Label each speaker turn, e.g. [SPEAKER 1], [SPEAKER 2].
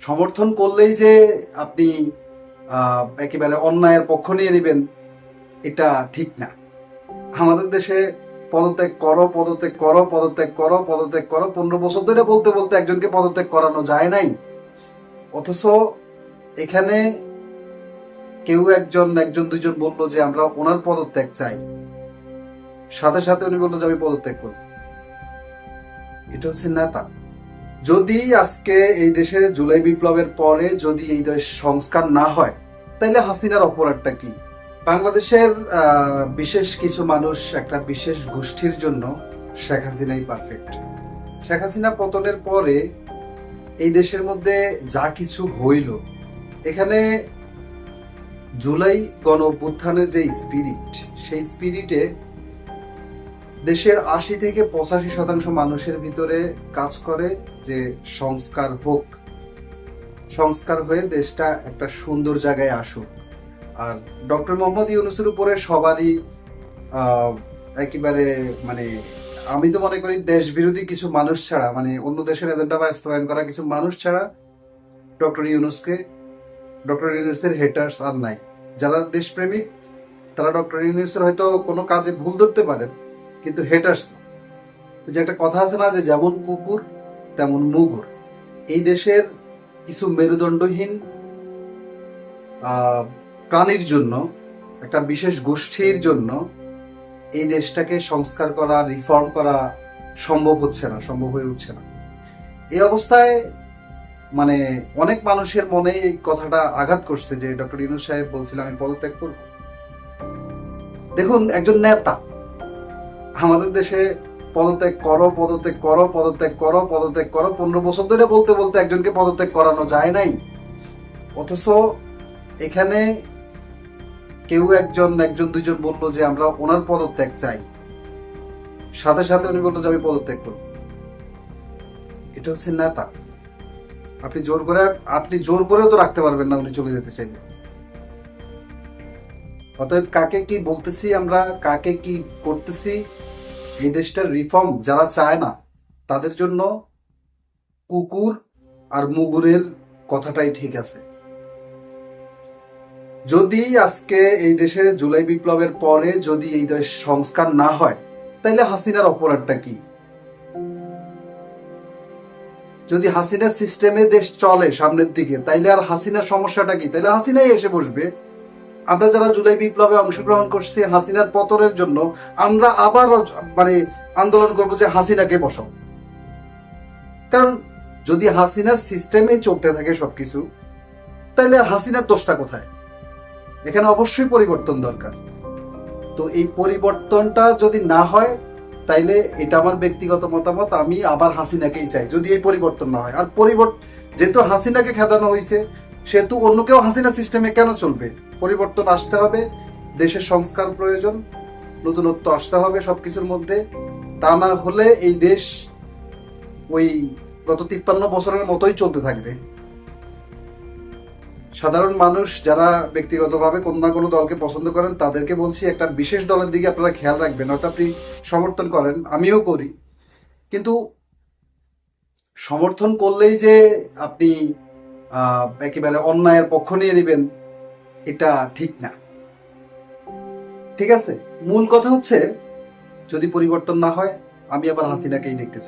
[SPEAKER 1] সমর্থন করলেই যে আপনি একেবারে অন্যায়ের পক্ষ নিয়ে নেবেন, এটা ঠিক না। আমাদের দেশে পদত্যাগ করো পদত্যাগ করো পদত্যাগ করো পদত্যাগ করো, পনেরো বছর ধরে বলতে বলতে একজনকে পদত্যাগ করানো যায় নাই। অথচ এখানে কেউ একজন একজন দুজন বলল যে আমরা ওনার পদত্যাগ চাই। সাথে সাথে উনি বলল যে আমি পদত্যাগ করব। এটা হচ্ছে নেতা। যদি আজকে এই দেশে জুলাই বিপ্লবের পরে যদি এই দেশ সংস্কার না হয় তাহলে হাসিনার অপরাধটা কি? বাংলাদেশের বিশেষ কিছু মানুষ একটা বিশেষ গোষ্ঠীর জন্য শেখ হাসিনাই পারফেক্ট শেখ হাসিনা পতনের পরে এই দেশের মধ্যে যা কিছু হইল, এখানে জুলাই গণ যে স্পিরিট সেই স্পিরিটে দেশের আশি থেকে পঁচাশি শতাংশ মানুষের ভিতরে কাজ করে যে সংস্কার হোক, সংস্কার হয়ে দেশটা একটা সুন্দর জায়গায় আসুক। আর ডক্টর মোহাম্মদ ইউনুসের উপরে সবারই একেবারে মানে আমি তো মনে করি দেশ বিরোধী কিছু মানুষ ছাড়া মানে অন্য দেশের এজেন্ডা বাস্তবায়ন করা কিছু মানুষ ছাড়া ডক্টর ইউনুসকে, ডক্টর ইউনুসের হেটার্স আর নাই। যারা দেশপ্রেমিক, তারা ডক্টর ইউনুসের হয়তো কোনো কাজে ভুল ধরতে পারেন কিন্তু হেটার্স যে একটা কথা আছে না যে যেমন কুকুর, তেমন মুগুর। এই দেশের কিছু মেরুদণ্ডহীন প্রাণীর জন্য, একটা বিশেষ গোষ্ঠীর জন্য এই দেশটাকে সংস্কার করা রিফর্ম করা সম্ভব হচ্ছে না, সম্ভব হয়ে উঠছে না। এই অবস্থায় মানে অনেক মানুষের মনে এই কথাটা আঘাত করছে যে ডক্টর ইউনুস সাহেব বলছিলেন, আমি পদত্যাগ করব। দেখুন, একজন নেতা আমাদের দেশে পদত্যাগ করো পদত্যাগ করো পদত্যাগ করো পদত্যাগ করো, পনেরো বছর ধরে বলতে বলতে একজনকে পদত্যাগ করানো যায় নাই। অথচ এখানে কেউ একজন একজন, দুইজন বলল যে আমরা ওনার পদত্যাগ চাই। সাথে সাথে উনি বলল যে আমি পদত্যাগ করব। এটা হচ্ছে নেতা। আপনি জোর করে, আপনি জোর করেও তো রাখতে পারবেন না উনি চলে যেতে চাইলে। অতএব কাকে কি বলতেছি আমরা, কাকে কি করতেছি, এই দেশটার রিফর্ম যারা চায় না, তাদের জন্য কুকুর আর মুগুরের কথাটাই ঠিক আছে। যদি আজকে এই দেশের জুলাই বিপ্লবের পরে যদি এই দেশ সংস্কার না হয়, তাইলে হাসিনার অপরাধটা কি? যদি হাসিনার সিস্টেমে দেশ চলে সামনের দিকে, তাইলে আর হাসিনার সমস্যাটা কি? তাইলে হাসিনাই এসে বসবে। আমরা যারা জুলাই বিপ্লবে অংশগ্রহণ করছি হাসিনার পতনের জন্য, আমরা আবার মানে আন্দোলন করব যে হাসিনাকে বসাও কারণ যদি হাসিনার সিস্টেমে চলতে থাকে সবকিছু, তাহলে হাসিনার দোষটা কোথায়? এখানে অবশ্যই পরিবর্তন দরকার। তো এই পরিবর্তনটা যদি না হয়, তাইলে এটা আমার ব্যক্তিগত মতামত, আমি আবার হাসিনাকেই চাই, যদি এই পরিবর্তন না হয়। আর পরিবর্তন যেহেতু হাসিনাকে খেদানো হয়েছে সেহেতু অন্য কেউ হাসিনা সিস্টেমে কেন চলবে? পরিবর্তন আসতে হবে, দেশের সংস্কার প্রয়োজন, নতুনত্ব আসতে হবে সব কিছুর মধ্যে। তা না হলে এই দেশ ওই গত তিপ্পান্ন বছরের মতোই চলতে থাকবে। সাধারণ মানুষ যারা ব্যক্তিগতভাবে কোনো না কোনো দলকে পছন্দ করেন, তাদেরকে বলছি একটা বিশেষ দলের দিকে আপনারা খেয়াল রাখবেন, হয়তো আপনি সমর্থন করেন, আমিও করি। কিন্তু সমর্থন করলেই যে আপনি একেবারে অন্যায়ের পক্ষ নিয়ে নেবেন এটা ঠিক না। ঠিক আছে? মূল কথা হচ্ছে, যদি পরিবর্তন না হয়, আমি আবার হাসিনাকেই দেখতে চাই।